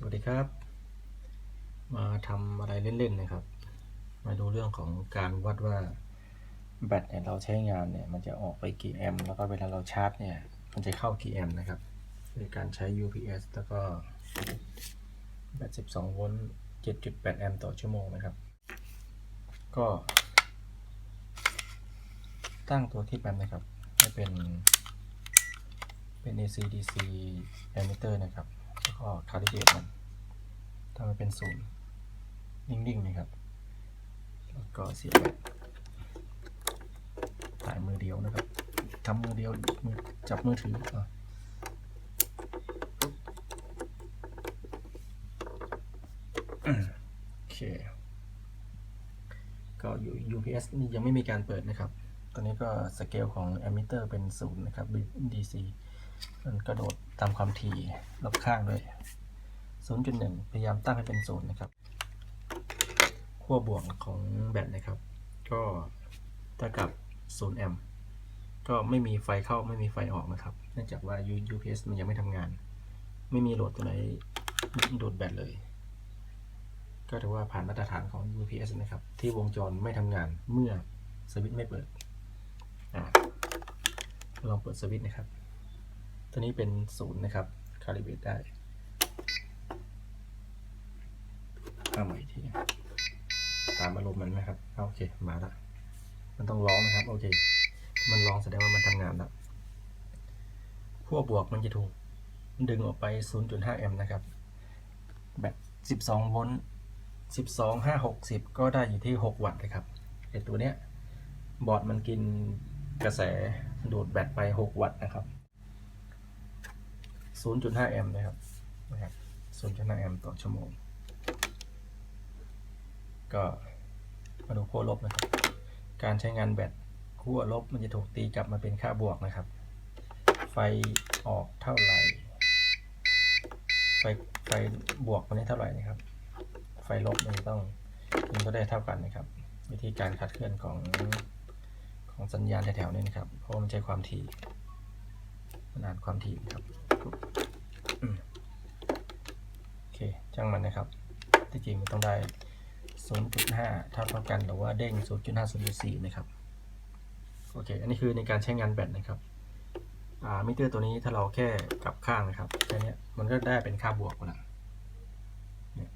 สวัสดีครับ มาทำอะไรเล่นๆนะครับ มาดูเรื่องของการวัดว่าแบตเนี่ยเราใช้งานเนี่ยมันจะออกไปกี่แอมป์แล้วก็เวลาเราชาร์จเนี่ยมันจะเข้ากี่แอมป์นะครับโดยการใช้ UPS แล้วก็แบต12โวลต์7.8 แอมป์ต่อชั่วโมงนะครับ ก็ ตั้งตัวที่แป๊บนะครับให้เป็นเป็น AC DC emitter นะครับ ก็คาลิเบรตมันทำให้เป็นศูนย์นิ่งๆนะครับ แล้วก็เสียบถ่ายมือเดียวนะครับทำมือเดียวมือจับมือถืออะโอเค ก็อยู่ UPS นี่ยังไม่มีการเปิดนะครับ ตอนนี้ก็สเกลของ emitter เป็นศูนย์นะครับ DC มันกระโดดตามความถี่รอบข้างด้วย 0.1 พยายามตั้งให้เป็นศูนย์นะครับขั้วบวกของแบตนะครับ ก็เท่ากับ0แอมป์ก็ไม่มีไฟเข้าไม่มีไฟออกนะครับ เนื่องจากว่า UPS มันยังไม่ทำงาน ไม่มีโหลดตัวไหนดูดแบตเลย ก็ถือว่าผ่านมาตรฐานของ UPS นะครับ ที่วงจรไม่ทำงานเมื่อสวิตช์ไม่เปิดอลองเปิดสวิตช์นะครับ ตัวนี้เป็นศูนย์นะครับ คาลิเบรตได้เอาใหม่ทีตามอารมณ์มันนะครับ โอเค มาละ มันต้องร้องนะครับ โอเค มันร้องแสดงว่ามันทำงานแล้วขั้วบวกมันจะถูก ดึงออกไป 0.5 แอมป์นะครับ แบต 12 โวลต์ 12 5 60 ก็ได้อยู่ที่ 6 วัตต์เลยครับไอตัวเนี้ย บอร์ดมันกินกระแสดูดแบตไป 6 วัตต์นะครับ 0.5 แอมป์นะครับนะครับ0.5แอมป์ต่อชั่วโมง ก็มาดูขั้วลบนะครับ การใช้งานแบตขั้วลบมันจะถูกตีกลับมาเป็นค่าบวกนะครับ ไฟออกเท่าไหร่ ไฟไฟบวกมันได้เท่าไหร่นะครับ ไฟลบมันต้องมันก็ได้เท่ากันนะครับ วิธีการคัดเคลื่อนของของสัญญาณแถวๆนี้นะครับ เพราะมันใช้ความถี่มันอ่านความถี่นะครับ โอเคช่างมันนะครับที่จริงมันต้องได้ 0.5 เท่าเท่ากันหรือว่าเด้ง 0.5 0.4 นะครับ โอเค อันนี้คือในการใช้งานแบตนะครับอ่ามิเตอร์ตัวนี้ถ้าเราแค่กลับข้างนะครับแค่นี้มันก็ได้เป็นค่าบวกแล้วเนี่ย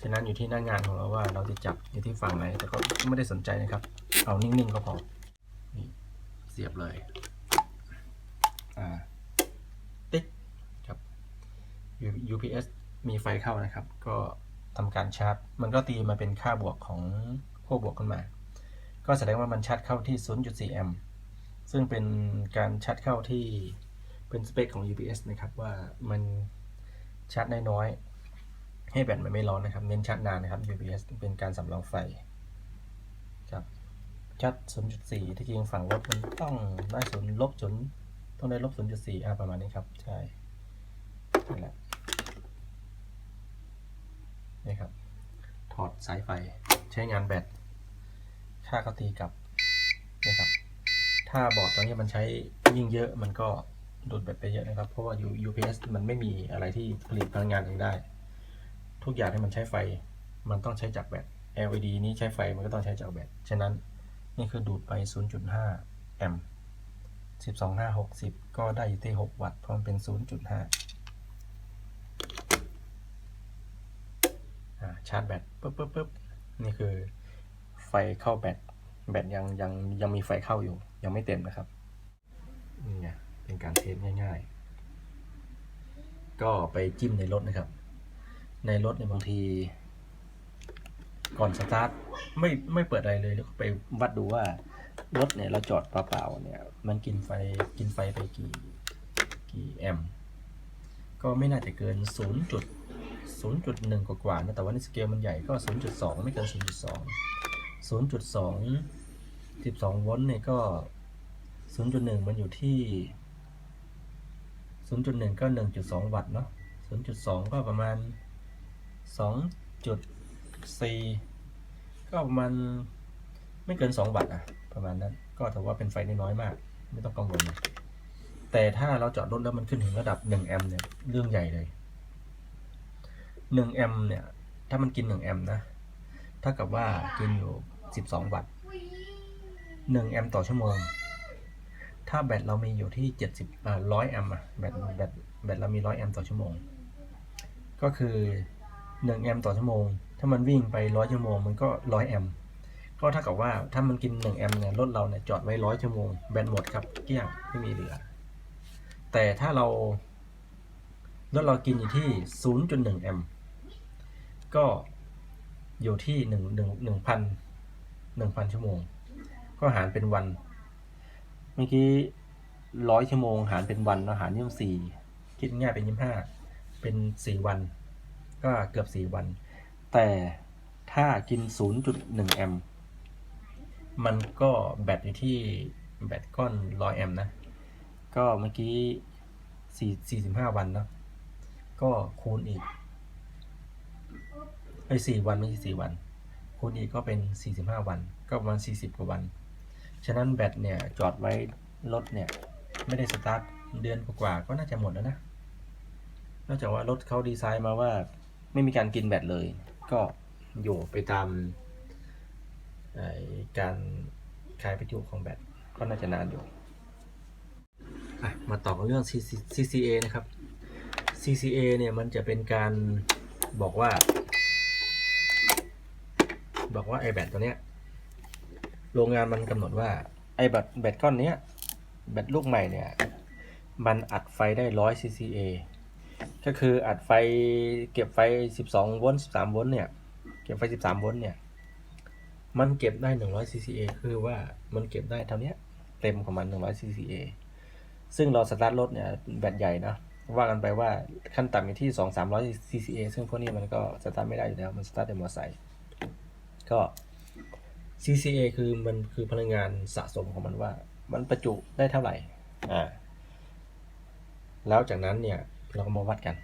ฉะนั้นอยู่ที่หน้างานของเราว่าเราจะจับอยู่ที่ฝั่งไหน แต่ก็ไม่ได้สนใจนะครับ เอานิ่งๆก็พอเสียบเลย อ่า UPS มีไฟเข้านะครับ ก็ทำการชาร์จ มันก็ตีมาเป็นค่าบวกของขั้วบวกขึ้นมา ก็แสดงว่ามันชาร์จเข้าที่ 0.4 แอมป์ซึ่งเป็นการชาร์จเข้าที่เป็นสเปคของ UPS นะครับว่ามันชาร์จน้อยๆให้แบตมันไม่ร้อนนะครับ เน้นชาร์จนานนะครับ UPS เป็นการสำรองไฟครับชาร์จ0.4 ที่จริงฝั่งลบมันต้องได้ศูนย์ลบศูนย์ต้องได้ลบ0.4อ่าประมาณนี้ครับ ใช่นี่แหละนี่ครับ ถอด สายไฟใช้งานแบต ค่าเขาตีกับนี่ครับ ถ้าบอร์ดตัวนี้มันใช้ยิ่งเยอะมันก็ดูดแบตไปเยอะนะครับ เพราะว่า U- UPS มันไม่มีอะไรที่ผลิตพลังงานเองได้ ทุกอย่างที่มันใช้ไฟมันต้องใช้จากแบต LED นี้ใช้ไฟมันก็ต้องใช้จากแบต ฉะนั้นนี่คือดูดไป 0.5 แอมป์ 12 5 60 ก็ได้อยู่ที่ 6 วัตต์ เพราะมันเป็น 0.5อ่า ชาร์จแบตปุ๊บปุ๊บปุ๊บนี่คือไฟเข้าแบตแบตยังยังยังมีไฟเข้าอยู่ ยังไม่เต็มนะครับนี่ไงเป็นการเทสง่าย ๆ ก็ไปจิ้มในรถนะครับ ในรถเนี่ยบางที ก่อนสตาร์ทไม่ไม่เปิดอะไรเลยแล้วก็ไปวัดดูว่ารถเนี่ยเราจอดเปล่าๆเนี่ย มันกินไฟกินไฟไปกี่กี่แอมป์ก็ไม่น่าจะเกิน 0. จุด0.1 กว่าๆนะแต่ว่าในสเกลมันใหญ่ก็ 0.2 ไม่เกิน 0.2 0.2 12โวลต์เนี่ยก็ 0.1 มันอยู่ที่ 0.1 ก็ 1.2 วัตต์เนาะ0.2 ก็ประมาณ 2.4 ก็ประมาณไม่เกิน 2 วัตต์อะประมาณนั้น ก็ถือว่าเป็นไฟน้อยมาก ไม่ต้องกังวลนะแต่ถ้าเราจอดรถแล้วมันขึ้นถึงระดับ 1 แอมป์เนี่ย เรื่องใหญ่เลย หนึ่งแอมป์เนี่ย ถ้ามันกินหนึ่งแอมป์นะเท่ากับว่ากินอยู่สิบสองวัตต์หนึ่งแอมป์ต่อชั่วโมง ถ้าแบตเรามีอยู่ที่เจ็ดสิบอ่าร้อยแอมอะแบตแบตแบตเรามีร้อยแอมต่อชั่วโมง ก็คือหนึ่งแอมป์ต่อชั่วโมง ถ้ามันวิ่งไปร้อยชั่วโมง มันก็ร้อยแอมก็เท่ากับว่าถ้ามันกินหนึ่งแอมป์เนี่ยรถเราเนี่ยจอดไว้ร้อยชั่วโมงแบตหมดครับเกลี้ยงไม่มีเหลือ แต่ถ้าเรารถเรากินอยู่ที่ 0.1 แอมป์ ก็อยู่ที่1 1 1,000 1,000ชั่วโมง ก็หารเป็นวัน เมื่อกี้ร้อยชั่วโมง หารเป็นวันเราหารยี่สิบสี่คิดง่ายเป็นยี่สิบห้าเป็นสี่วัน ก็เกือบสี่วัน แต่ถ้ากิน 0.1 แอมป์มันก็แบตอยู่ที่แบตก้อนร้อยแอมป์นะ ก็เมื่อกี้สี่สี่สิบห้าวันเนาะก็คูณอีก ไอ้สี่วันไม่ใช่สี่วันคูณอีกก็เป็นสี่สิบห้าวัน ก็ประมาณสี่สิบกว่าวัน ฉะนั้นแบตเนี่ยจอดไว้รถเนี่ย ไม่ได้สตาร์ทเดือนกว่าก็น่าจะหมดแล้วนะ นอกจากว่ารถเขาดีไซน์มาว่าไม่มีการกินแบตเลย ก็อยู่ไปตามการคลายประจุของแบตก็น่าจะนานอยู่ มาต่อกันเรื่อง CCA นะครับ CCA เนี่ยมันจะเป็นการบอกว่า บอกว่าไอแบตตัวเนี้ยโรงงานมันกำหนดว่าไอแบตแบตก้อนเนี้ยแบตลูกใหม่เนี่ย มันอัดไฟได้100 CCA ก็คืออัดไฟเก็บไฟ 12 โวลต์ 13 โวลต์เนี่ย เก็บไฟ 13 โวลต์เนี่ย มันเก็บได้ 100 CCA คือว่ามันเก็บได้เท่านี้เต็มของมัน 100 CCA ซึ่งเราสตาร์ทรถเนี่ยแบตใหญ่นะว่ากันไปว่าขั้นต่ำอยู่ที่ 2 3 0 0 CCA ซึ่งพวกนี้มันก็สตาร์ทไม่ได้อยู่แล้ว มันสตาร์ทแต่มอเตอร์ไซค์ ก็ CCA คือมันคือพลังงานสะสมของมันว่า มันประจุได้เท่าไหร่ อ่า แล้วจากนั้นเนี่ยเราก็มาวัดกัน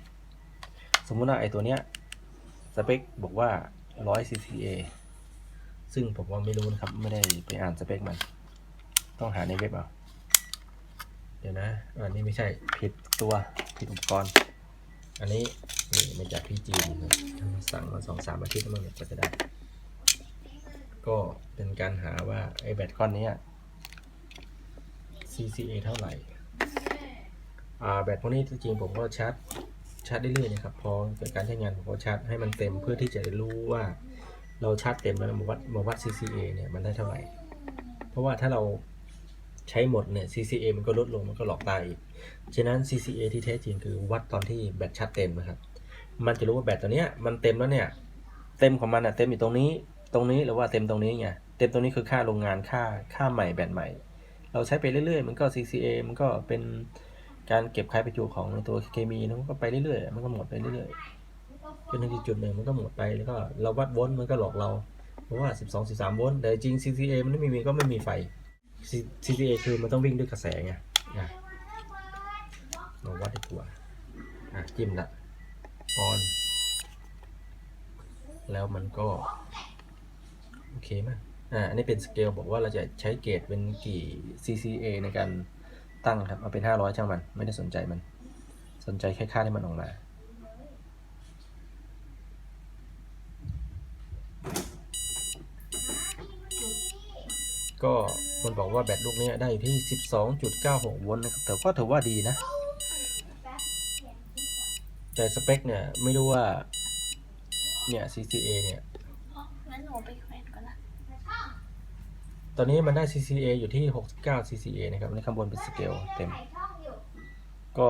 สมมุติว่าไอ้ตัวเนี้ยสเปคบอกว่า 100 CCA ซึ่งผมว่าไม่รู้นะครับ ไม่ได้ไปอ่านสเปคมัน ต้องหาในเว็บเอา เดี๋ยวนะ อันนี้ไม่ใช่ผิดตัวผิดอุปกรณ์ อันนี้นี่มาจากพี่จีนสั่งมาสองสามอาทิตย์แล้วมันก็จะได้ ก็เป็นการหาว่า ไอ้แบตก้อนนี้ CCA เท่าไหร่ อ่าแบตพวกนี้จริงๆผมก็ชาร์จชาร์จเรื่อยๆนะครับ พอเกิดการใช้งานผมก็ชาร์จให้มันเต็มเพื่อที่จะได้รู้ว่า เราชาร์จเต็มแล้วมาวัดมาวัด CCA เนี่ยมันได้เท่าไหร่ เพราะว่าถ้าเราใช้หมดเนี่ย CCA มันก็ลดลงมันก็หลอกตายอีก ฉะนั้น CCA ที่แท้จริงคือวัดตอนที่แบตชาร์จเต็มนะครับ มันจะรู้ว่าแบตตัวเนี้ยมันเต็มแล้วเนี่ย เต็มของมันอะเต็มอยู่ตรงนี้ ตรงนี้หรือว่าเต็มตรงนี้ไงเต็มตรงนี้คือค่าโรงงานค่าค่าใหม่แบตใหม่ เราใช้ไปเรื่อยๆ มันก็ CCA มันก็เป็นการเก็บค่าประจุของตัวเคมีนะมันก็ไปเรื่อยๆ มันก็หมดไปเรื่อยๆจนถึงจุดหนึ่งมันก็หมดไปแล้วก็เราวัดโวลต์มันก็หลอกเราเพราะว่า 12 13โวลต์แต่จริง CCA มันไม่มีก็ไม่มีไฟ cca คือมันต้องวิ่งด้วยกระแสไงอะเราวัดดีกว่าจิ้มละออน แล้วมันก็ โอเคไหมอ่าอันนี้เป็นสเกลบอกว่าเราจะใช้เกรดเป็นกี่ CCA ในการตั้งครับ เอาเป็น 500 ช่างมัน ไม่ได้สนใจมัน สนใจแค่ค่าที่มันออกมา ก็มันบอกว่าแบตลูกนี้ได้อยู่ที่ 12.96 โวลต์นะครับแต่ก็ถือว่าดีนะ แต่สเปคเนี่ย ไม่รู้ว่า เนี่ย CCA เนี่ย อ๋องั้นหนูไปแขวนก่อนละ ตอนนี้มันได้ CCA อยู่ที่ 69 CCA นะครับในข้างบนเป็นสเกลเต็ม ก็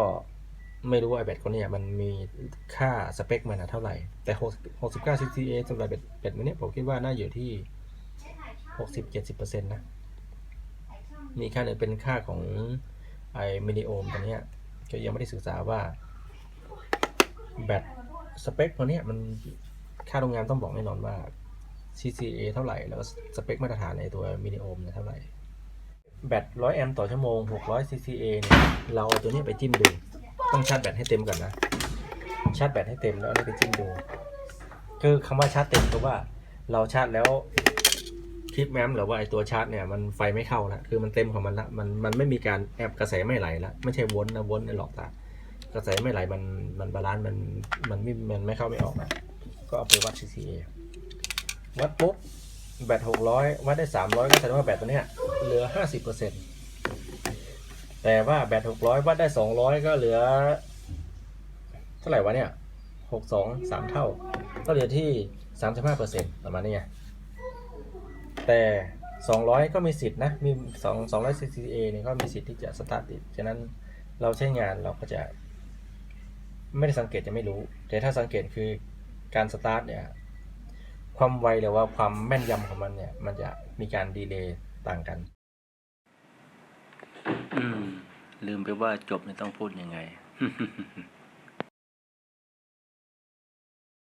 ไม่รู้ว่าไอแบตคนนี้มันมีค่าสเปคมันอะเท่าไหร่ แต่ 69 CCA สำหรับแบตตมันนี้ผมคิดว่าน่าอยู่ที่ 60-70%นะ มีค่าหนึ่งเป็นค่าของไอมิลิโอห์มตัวนี้ก็ยังไม่ได้ศึกษาว่า แบตสเปคตัวนี้มันค่าโรงงานต้องบอกแน่นอนว่า CCA เท่าไหร่ แล้วก็สเปคมาตรฐานในตัวมิลลิโอมเนี่ยเท่าไหร่ แบต 100 แอมป์ต่อชั่วโมง 600 CCA เนี่ย เราเอาตัวนี้ไปจิ้มดู ต้องชาร์จแบตให้เต็มก่อนนะ ชาร์จแบตให้เต็มแล้วเอาไปจิ้มดู คือคำว่าชาร์จเต็มคือว่าเราชาร์จแล้วคลิปแมมหรือว่าไอตัวชาร์จเนี่ยมันไฟไม่เข้าละคือมันเต็มของมันละมันมันไม่มีการแอบกระแสไม่ไหลละไม่ใช่วนนะวนในหลอกตาก็กระแสไม่ไหลมันมันบาลานซ์มันมันไม่มันไม่เข้าไม่ออกนะก็เอาไปวัด CCA วัดปุ๊บแบตหกร้อยวัดได้สามร้อยก็แสดงว่าแบตตัวเนี้ยเหลือห้าสิบเปอร์เซ็นต์แต่ว่าแบตหกร้อยวัดได้สองร้อยก็เหลือ เท่าไหร่วะเนี่ยหกสองสามเท่า ก็เหลือที่สามสิบห้าเปอร์เซ็นต์ประมาณนี้ไงแต่สองร้อยก็มีสิทธินะ มีสองสองร้อย CCA เนี่ยก็มีสิทธิ์ที่จะสตาร์ทติดฉะนั้นเราใช้งานเราก็จะไม่ได้สังเกตจะไม่รู้ แต่ถ้าสังเกตคือการสตาร์ทเนี่ย ความไวหรือว่าความแม่นยำของมันเนี่ย มันจะมีการดีเลย์ต่างกัน อืม ลืมไปว่าจบเนี่ยต้องพูดยังไง